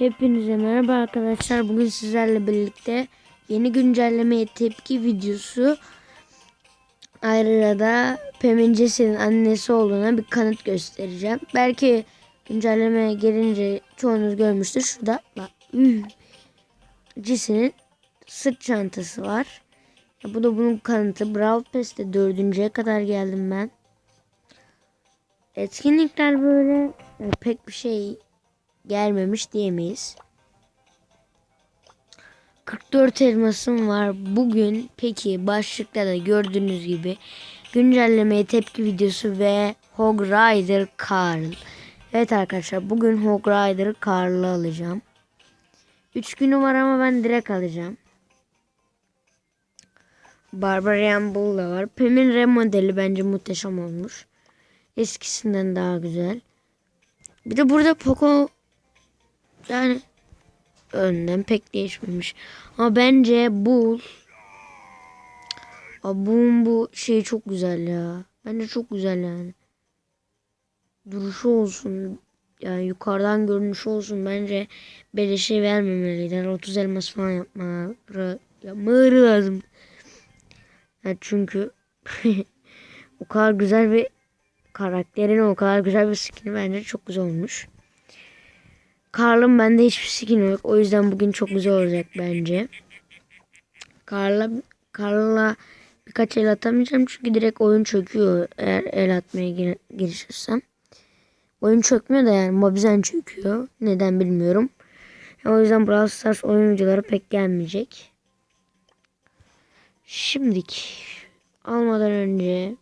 Hepinize merhaba arkadaşlar. Bugün sizlerle birlikte yeni güncellemeye tepki videosu ayrıca da Pem'in Jesse'nin annesi olduğuna bir kanıt göstereceğim. Belki güncellemeye gelince çoğunuz görmüştür. Şurada bak. Jesse'nin sırt çantası var. Bu da bunun kanıtı. Brawl Pass'te dördüncüye kadar geldim ben. Etkinlikler böyle e, pek bir şey gelmemiş diyemeyiz. 44 elmasım var. Bugün peki başlıkta da gördüğünüz gibi güncellemeye tepki videosu ve Hog Rider Carl. Evet arkadaşlar bugün Hog Rider Carl'ı alacağım. 3 günü var ama ben direkt alacağım. Barbarian Bull da var. Pem'in remodeli bence muhteşem olmuş. Eskisinden daha güzel. Bir de burada Poco yani önden pek değişmemiş. Ama bence bu Bull'un bu şey çok güzel ya. Bence çok güzel yani. Duruşu olsun. Yani yukarıdan görünüşü olsun. Bence beleşe vermemeliler. 30 elmas falan yapmaları, yapmaları lazım. Yani çünkü o kadar güzel bir karakterin o kadar güzel bir skin'i bence çok güzel olmuş. Karl'ın bende hiçbir skin yok. O yüzden bugün çok güzel olacak bence. Karl'la Karl'la birkaç el atamayacağım çünkü direkt oyun çöküyor eğer el atmaya gir girişirsem. Oyun çökmüyor da yani Mobizen çöküyor. Neden bilmiyorum. O yüzden Brawl Stars oyun pek gelmeyecek. Şimdik almadan önce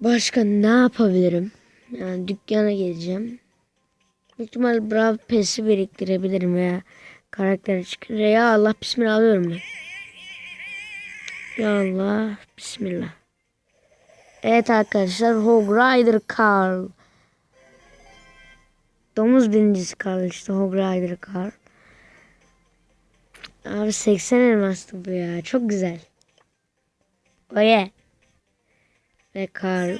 başka ne yapabilirim? Yani dükkana geleceğim. Büyük ihtimal Brawl Pass'i biriktirebilirim veya karakter çıkar. Ya Allah bismillah alıyorum ben. Ya Allah bismillah. Evet arkadaşlar Hog Rider Carl. Domuz birincisi Carl işte Hog Rider Carl. Abi 80 elmastı bu ya. Çok güzel. Oye. Ve Carl.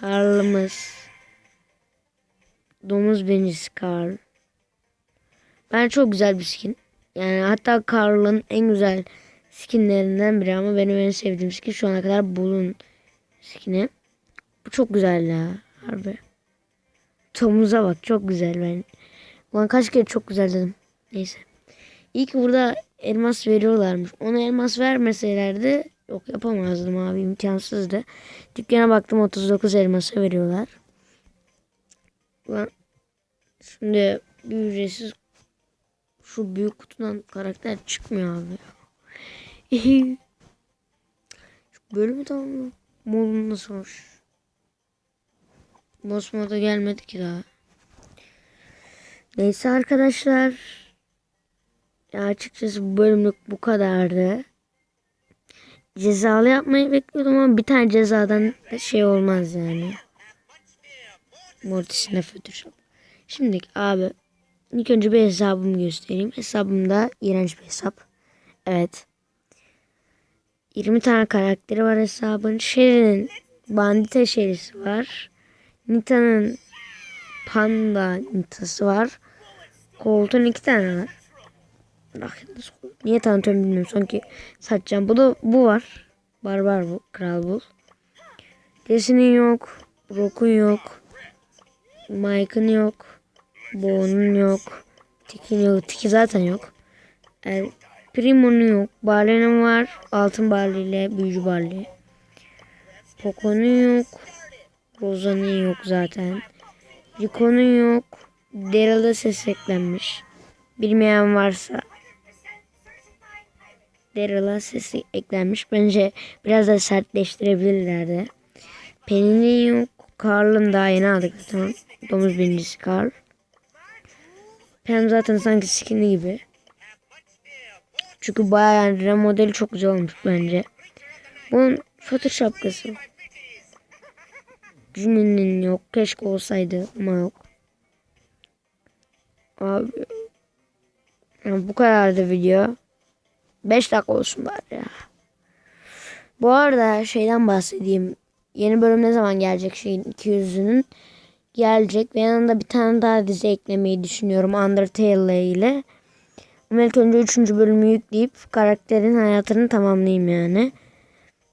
Karl'ımız. Domuz birincisi Karl. Ben çok güzel bir skin. Yani hatta Karl'ın en güzel skinlerinden biri ama benim en sevdiğim skin şu ana kadar Bull'un skini. Bu çok güzel ya. Harbi. Tomuz'a bak çok güzel ben. Ulan kaç kere çok güzel dedim. Neyse. İyi ki burada elmas veriyorlarmış. Ona elmas vermeselerdi Yok yapamazdım abi imkansızdı. Dükkana baktım 39 elmasa veriyorlar. Ben şimdi bir ücretsiz şu büyük kutudan karakter çıkmıyor abi şu bölümü tamam Molun nasıl hoş. Boss moda gelmedi ki daha. Neyse arkadaşlar. Ya açıkçası bu bölümlük bu kadardı cezalı yapmayı bekliyordum ama bir tane cezadan şey olmaz yani. Mortis'ine Photoshop. Şimdi abi ilk önce bir hesabımı göstereyim. Hesabımda iğrenç bir hesap. Evet. 20 tane karakteri var hesabın. Sherry'nin bandita Sherry'si var. Nita'nın panda Nita'sı var. Colt'un iki tane var. Niye tanıtıyorum bilmiyorum. Sanki satacağım. Bu da bu var. Barbar bu. Kral bu. Jesse'nin yok. Brock'un yok. Mike'ın yok. Bo'nun yok. Tiki'nin yok. Tiki zaten yok. El Primo'nun yok. Barley'nin var. Altın Barley ile Büyücü Barley. Poco'nun yok. Rosa'nın yok zaten. Rico'nun yok. Daryl'da ses eklenmiş. Bilmeyen varsa Daryl'a sesi eklenmiş. Bence biraz da sertleştirebilirlerdi. Penny'nin yok. Carl'ın daha yeni aldık zaten. Domuz birincisi Carl. Pam zaten sanki skinli gibi. Çünkü bayağı yani remodeli çok güzel olmuş bence. Bunun foto şapkası. Junior'ın yok. Keşke olsaydı ama yok. Abi. Yani bu kadardı video. 5 dakika olsun bari ya. Bu arada şeyden bahsedeyim. Yeni bölüm ne zaman gelecek şeyin 200'ünün? gelecek ve yanında bir tane daha dizi eklemeyi düşünüyorum Undertale ile. Ama ilk önce 3. bölümü yükleyip karakterin hayatını tamamlayayım yani.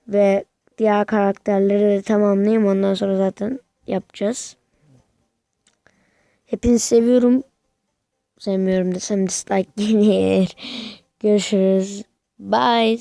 Ve diğer karakterleri de tamamlayayım. Ondan sonra zaten yapacağız. Hepinizi seviyorum. Sevmiyorum desem dislike gelir. Görüşürüz. Bye.